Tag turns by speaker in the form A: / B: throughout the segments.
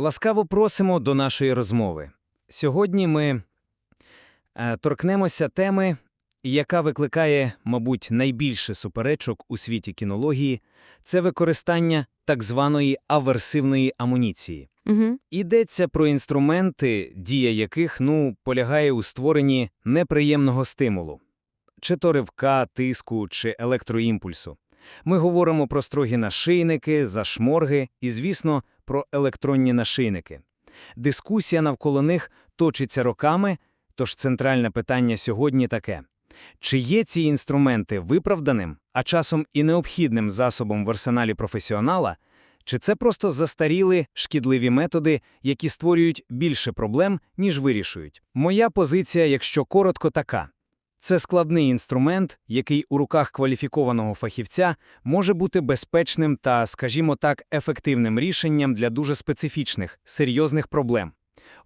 A: Ласкаво просимо до нашої розмови. Сьогодні ми е, торкнемося теми, яка викликає, мабуть, найбільше суперечок у світі кінології – це використання так званої аверсивної амуніції.
B: Угу.
A: Йдеться про інструменти, дія яких, ну, полягає у створенні неприємного стимулу. Чи то ривка, тиску, чи електроімпульсу. Ми говоримо про строгі нашийники, зашморги і, звісно, про електронні нашийники. Дискусія навколо них точиться роками, тож центральне питання сьогодні таке. Чи є ці інструменти виправданим, а часом і необхідним засобом в арсеналі професіонала, чи це просто застаріли шкідливі методи, які створюють більше проблем, ніж вирішують? Моя позиція, якщо коротко, така. Це складний інструмент, який у руках кваліфікованого фахівця може бути безпечним та, скажімо так, ефективним рішенням для дуже специфічних, серйозних проблем.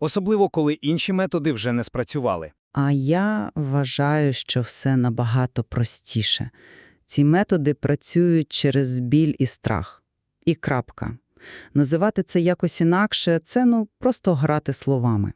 A: Особливо, коли інші методи вже не спрацювали.
C: А я вважаю, що все набагато простіше. Ці методи працюють через біль і страх. І крапка. Називати це якось інакше – це ну просто грати словами.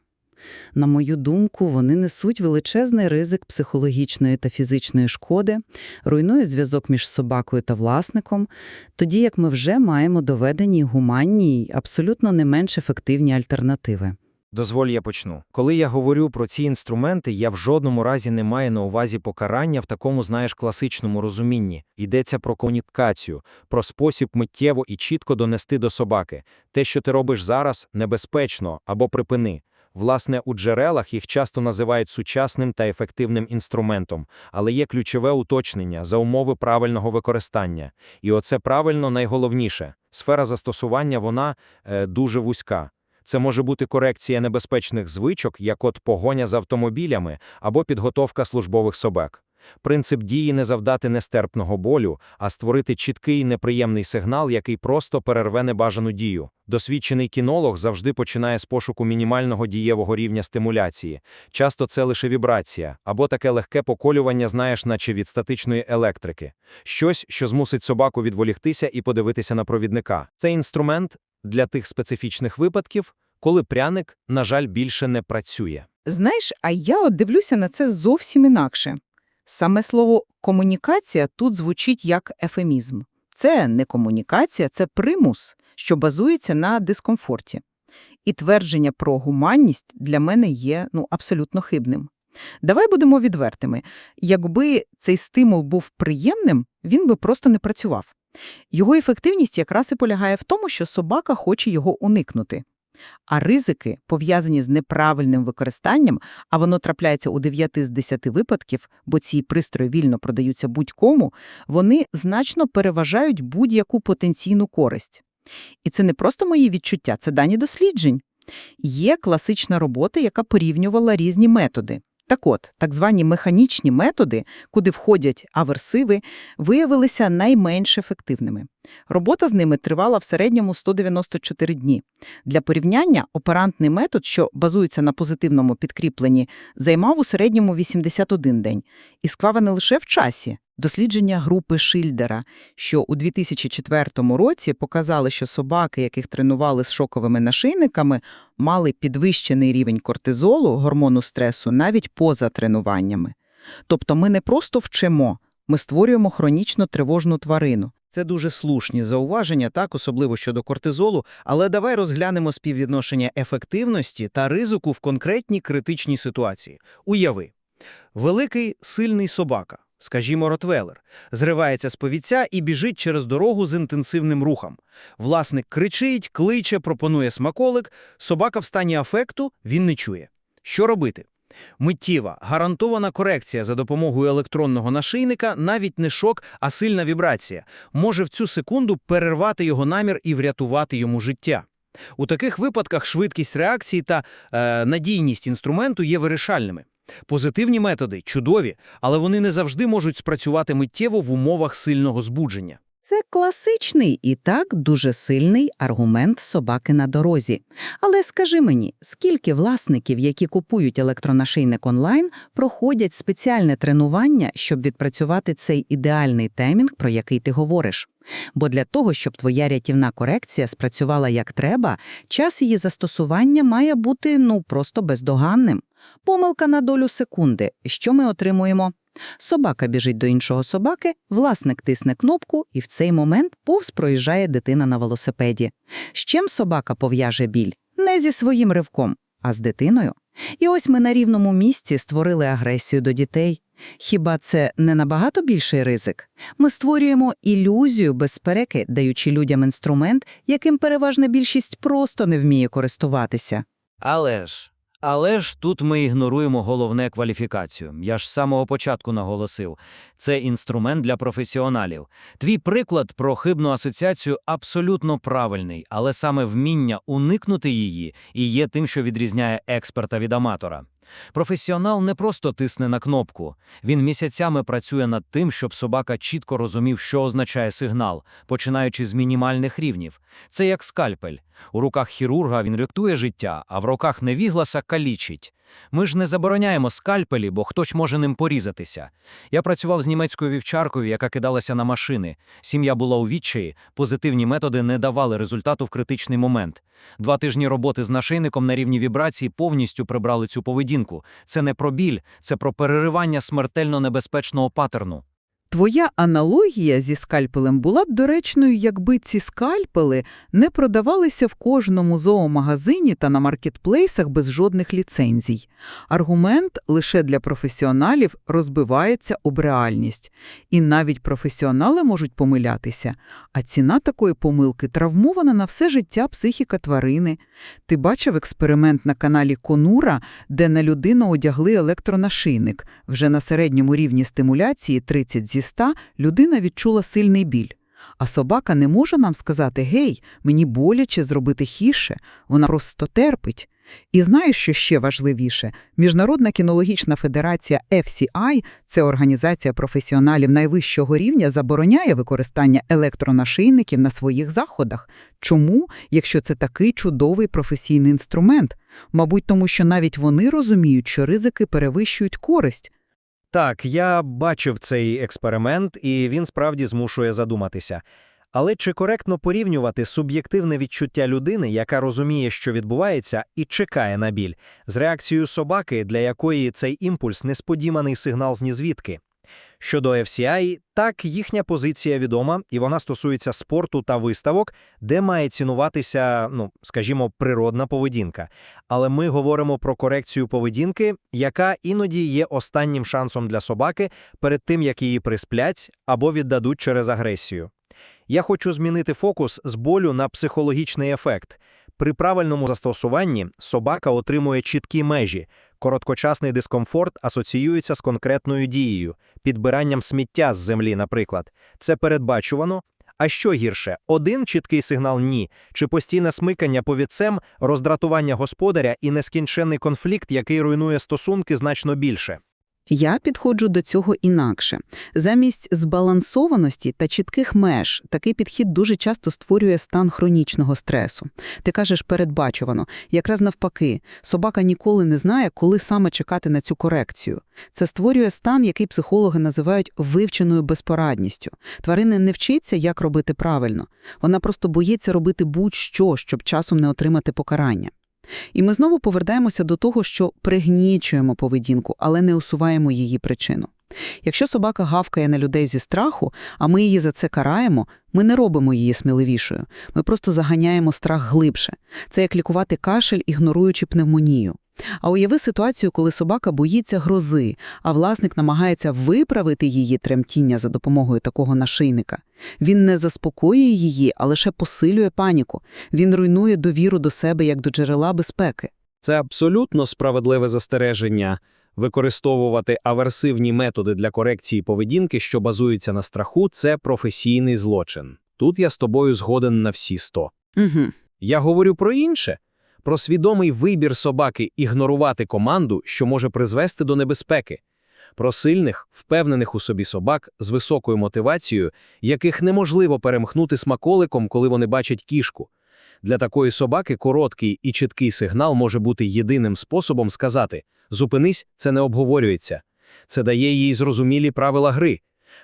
C: На мою думку, вони несуть величезний ризик психологічної та фізичної шкоди, руйнують зв'язок між собакою та власником, тоді як ми вже маємо доведені гуманні й абсолютно не менш ефективні альтернативи.
A: Дозволь я почну. Коли я говорю про ці інструменти, я в жодному разі не маю на увазі покарання в такому, знаєш, класичному розумінні. Йдеться про комунікацію, про спосіб миттєво і чітко донести до собаки. Те, що ти робиш зараз, небезпечно або припини. Власне, у джерелах їх часто називають сучасним та ефективним інструментом, але є ключове уточнення за умови правильного використання. І оце правильно найголовніше. Сфера застосування, вона е, дуже вузька. Це може бути корекція небезпечних звичок, як от погоня з автомобілями або підготовка службових собак. Принцип дії не завдати нестерпного болю, а створити чіткий неприємний сигнал, який просто перерве небажану дію. Досвідчений кінолог завжди починає з пошуку мінімального дієвого рівня стимуляції. Часто це лише вібрація, або таке легке поколювання, знаєш, наче від статичної електрики. Щось, що змусить собаку відволіктися і подивитися на провідника. Це інструмент для тих специфічних випадків, коли пряник, на жаль, більше не працює.
B: Знаєш, а я от дивлюся на це зовсім інакше. Саме слово комунікація тут звучить як ефемізм. Це не комунікація, це примус, що базується на дискомфорті. І твердження про гуманність для мене є ну, абсолютно хибним. Давай будемо відвертими. Якби цей стимул був приємним, він би просто не працював. Його ефективність якраз і полягає в тому, що собака хоче його уникнути. А ризики, пов'язані з неправильним використанням, а воно трапляється у 9 з 10 випадків, бо ці пристрої вільно продаються будь-кому, вони значно переважають будь-яку потенційну користь. І це не просто мої відчуття, це дані досліджень. Є класична робота, яка порівнювала різні методи. Так от, так звані механічні методи, куди входять аверсиви, виявилися найменш ефективними. Робота з ними тривала в середньому 194 дні. Для порівняння оперантний метод, що базується на позитивному підкріпленні, займав у середньому 81 день. І скваве не лише в часі. Дослідження групи Шильдера, що у 2004 році показали, що собаки, яких тренували з шоковими нашийниками, мали підвищений рівень кортизолу, гормону стресу, навіть поза тренуваннями. Тобто ми не просто вчимо, ми створюємо хронічно тривожну тварину.
D: Це дуже слушні зауваження, так, особливо щодо кортизолу, але давай розглянемо співвідношення ефективності та ризику в конкретній критичній ситуації. Уяви, великий сильний собака, скажімо, ротвелер, зривається з повіця і біжить через дорогу з інтенсивним рухом. Власник кричить, кличе, пропонує смаколик, собака в стані афекту, він не чує. Що робити? Миттєва, гарантована корекція за допомогою електронного нашийника, навіть не шок, а сильна вібрація, може в цю секунду перервати його намір і врятувати йому життя. У таких випадках швидкість реакції та е, надійність інструменту є вирішальними. Позитивні методи чудові, але вони не завжди можуть спрацювати миттєво в умовах сильного збудження.
C: Це класичний і так дуже сильний аргумент собаки на дорозі. Але скажи мені, скільки власників, які купують електронашийник онлайн, проходять спеціальне тренування, щоб відпрацювати цей ідеальний таймінг, про який ти говориш? Бо для того, щоб твоя рятівна корекція спрацювала як треба, час її застосування має бути ну просто бездоганним. Помилка на долю секунди. Що ми отримуємо? Собака біжить до іншого собаки, власник тисне кнопку, і в цей момент повз проїжджає дитина на велосипеді. З чим собака пов'яже біль? Не зі своїм ривком, а з дитиною. І ось ми на рівному місці створили агресію до дітей. Хіба це не набагато більший ризик? Ми створюємо ілюзію безпеки, даючи людям інструмент, яким переважна більшість просто не вміє користуватися.
A: Але ж, але ж тут ми ігноруємо головне кваліфікацію. Я ж з самого початку наголосив. Це інструмент для професіоналів. Твій приклад про хибну асоціацію абсолютно правильний, але саме вміння уникнути її і є тим, що відрізняє експерта від аматора. Професіонал не просто тисне на кнопку. Він місяцями працює над тим, щоб собака чітко розумів, що означає сигнал, починаючи з мінімальних рівнів. Це як скальпель. У руках хірурга він рятує життя, а в руках невігласа калічить. Ми ж не забороняємо скальпелі, бо хтось може ним порізатися. Я працював з німецькою вівчаркою, яка кидалася на машини. Сім'я була у відчаї, позитивні методи не давали результату в критичний момент. Два тижні роботи з нашийником на рівні вібрацій повністю прибрали цю поведінку. Це не про біль, це про переривання смертельно небезпечного паттерну.
B: Твоя аналогія зі скальпелем була б доречною, якби ці скальпели не продавалися в кожному зоомагазині та на маркетплейсах без жодних ліцензій. Аргумент лише для професіоналів розбивається об реальність. І навіть професіонали можуть помилятися, а ціна такої помилки травмована на все життя психіка тварини. Ти бачив експеримент на каналі Конура, де на людину одягли електронашийник. Вже на середньому рівні стимуляції 30 зі 100 людина відчула сильний біль. А собака не може нам сказати «Гей, мені боляче зробити хіше», вона просто терпить. І знаєш, що ще важливіше? Міжнародна кінологічна федерація FCI, це організація професіоналів найвищого рівня, забороняє використання електронашийників на своїх заходах. Чому, якщо це такий чудовий професійний інструмент? Мабуть, тому що навіть вони розуміють, що ризики перевищують користь.
D: Так, я бачив цей експеримент, і він справді змушує задуматися. Але чи коректно порівнювати суб'єктивне відчуття людини, яка розуміє, що відбувається, і чекає на біль, з реакцією собаки, для якої цей імпульс – несподіваний сигнал з нізвідки? Щодо FCI, так, їхня позиція відома, і вона стосується спорту та виставок, де має цінуватися, ну, скажімо, природна поведінка. Але ми говоримо про корекцію поведінки, яка іноді є останнім шансом для собаки перед тим, як її присплять або віддадуть через агресію. Я хочу змінити фокус з болю на психологічний ефект. При правильному застосуванні собака отримує чіткі межі. Короткочасний дискомфорт асоціюється з конкретною дією, підбиранням сміття з землі, наприклад. Це передбачувано. А що гірше, один чіткий сигнал ні, чи постійне смикання повідцем, роздратування господаря і нескінченний конфлікт, який руйнує стосунки значно більше.
B: Я підходжу до цього інакше. Замість збалансованості та чітких меж такий підхід дуже часто створює стан хронічного стресу. Ти кажеш передбачувано. Якраз навпаки, собака ніколи не знає, коли саме чекати на цю корекцію. Це створює стан, який психологи називають вивченою безпорадністю. Тварина не вчиться, як робити правильно. Вона просто боїться робити будь-що, щоб часом не отримати покарання. І ми знову повертаємося до того, що пригнічуємо поведінку, але не усуваємо її причину. Якщо собака гавкає на людей зі страху, а ми її за це караємо, ми не робимо її сміливішою. Ми просто заганяємо страх глибше. Це як лікувати кашель, ігноруючи пневмонію. А уяви ситуацію, коли собака боїться грози, а власник намагається виправити її тремтіння за допомогою такого нашийника. Він не заспокоює її, а лише посилює паніку. Він руйнує довіру до себе як до джерела безпеки.
E: Це абсолютно справедливе застереження. Використовувати аверсивні методи для корекції поведінки, що базуються на страху, це професійний злочин. Тут я з тобою згоден на всі сто.
B: Угу.
E: Я говорю про інше. Про свідомий вибір собаки ігнорувати команду, що може призвести до небезпеки.
A: Про сильних, впевнених у собі собак з високою мотивацією, яких неможливо перемхнути смаколиком, коли вони бачать кішку. Для такої собаки короткий і чіткий сигнал може бути єдиним способом сказати «зупинись, це не обговорюється». Це дає їй зрозумілі правила гри.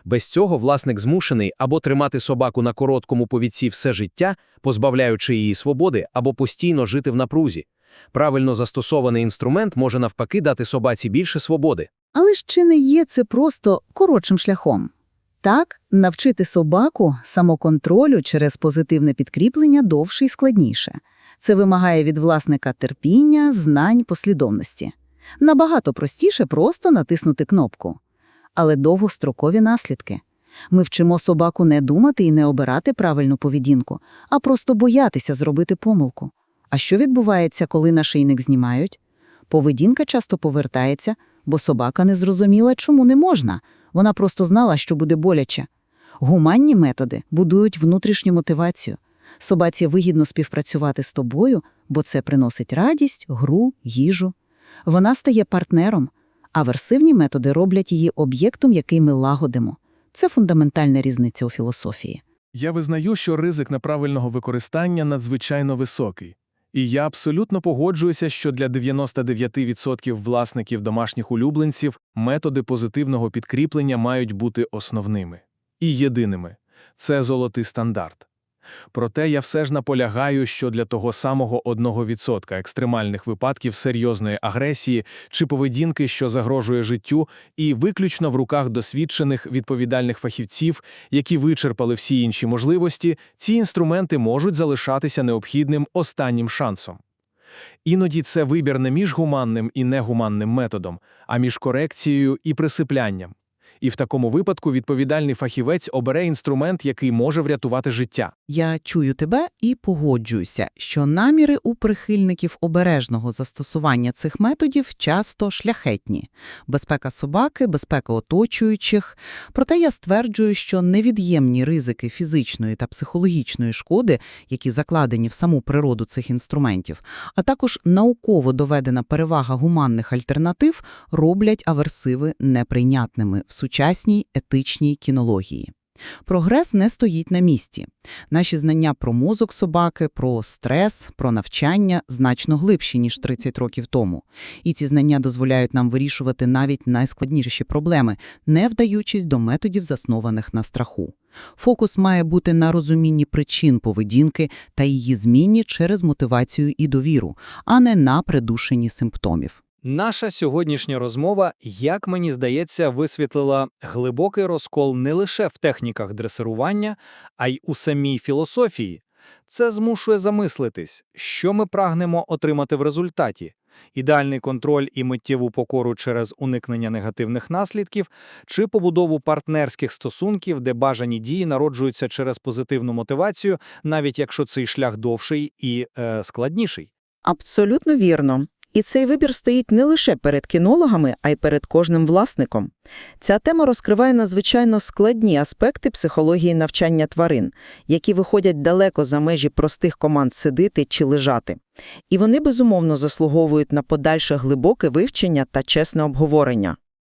A: Без цього власник змушений або тримати собаку на короткому повідці все життя, позбавляючи її свободи, або постійно жити в напрузі. Правильно застосований інструмент може навпаки дати собаці більше свободи.
F: Але ж чи не є це просто коротшим шляхом? Так, навчити собаку самоконтролю через позитивне підкріплення довше і складніше. Це вимагає від власника терпіння, знань, послідовності. Набагато простіше просто натиснути кнопку. Але довгострокові наслідки. Ми вчимо собаку не думати і не обирати правильну поведінку, а просто боятися зробити помилку. А що відбувається, коли нашийник знімають? Поведінка часто повертається, бо собака не зрозуміла, чому не можна. Вона просто знала, що буде боляче. Гуманні методи будують внутрішню мотивацію. Собаці вигідно співпрацювати з тобою, бо це приносить радість, гру, їжу. Вона стає партнером, аверсивні методи роблять її об'єктом, який ми лагодимо. Це фундаментальна різниця у філософії.
G: Я визнаю, що ризик неправильного використання надзвичайно високий. І я абсолютно погоджуюся, що для 99% власників домашніх улюбленців методи позитивного підкріплення мають бути основними і єдиними. Це золотий стандарт. Проте я все ж наполягаю, що для того самого 1% екстремальних випадків серйозної агресії чи поведінки, що загрожує життю, і виключно в руках досвідчених відповідальних фахівців, які вичерпали всі інші можливості, ці інструменти можуть залишатися необхідним останнім шансом. Іноді це вибір не між гуманним і негуманним методом, а між корекцією і присиплянням. І в такому випадку відповідальний фахівець обере інструмент, який може врятувати життя.
B: Я чую тебе і погоджуюся, що наміри у прихильників обережного застосування цих методів часто шляхетні. Безпека собаки, безпека оточуючих. Проте я стверджую, що невід'ємні ризики фізичної та психологічної шкоди, які закладені в саму природу цих інструментів, а також науково доведена перевага гуманних альтернатив роблять аверсиви неприйнятними в сучасній етичній кінології. Прогрес не стоїть на місці. Наші знання про мозок собаки, про стрес, про навчання значно глибші, ніж 30 років тому. І ці знання дозволяють нам вирішувати навіть найскладніші проблеми, не вдаючись до методів, заснованих на страху. Фокус має бути на розумінні причин поведінки та її зміні через мотивацію і довіру, а не на придушенні симптомів.
H: Наша сьогоднішня розмова, як мені здається, висвітлила глибокий розкол не лише в техніках дресирування, а й у самій філософії. Це змушує замислитись, що ми прагнемо отримати в результаті. Ідеальний контроль і миттєву покору через уникнення негативних наслідків чи побудову партнерських стосунків, де бажані дії народжуються через позитивну мотивацію, навіть якщо цей шлях довший і е, складніший.
I: Абсолютно вірно. І цей вибір стоїть не лише перед кінологами, а й перед кожним власником. Ця тема розкриває надзвичайно складні аспекти психології навчання тварин, які виходять далеко за межі простих команд сидити чи лежати. І вони, безумовно, заслуговують на подальше глибоке вивчення та чесне обговорення.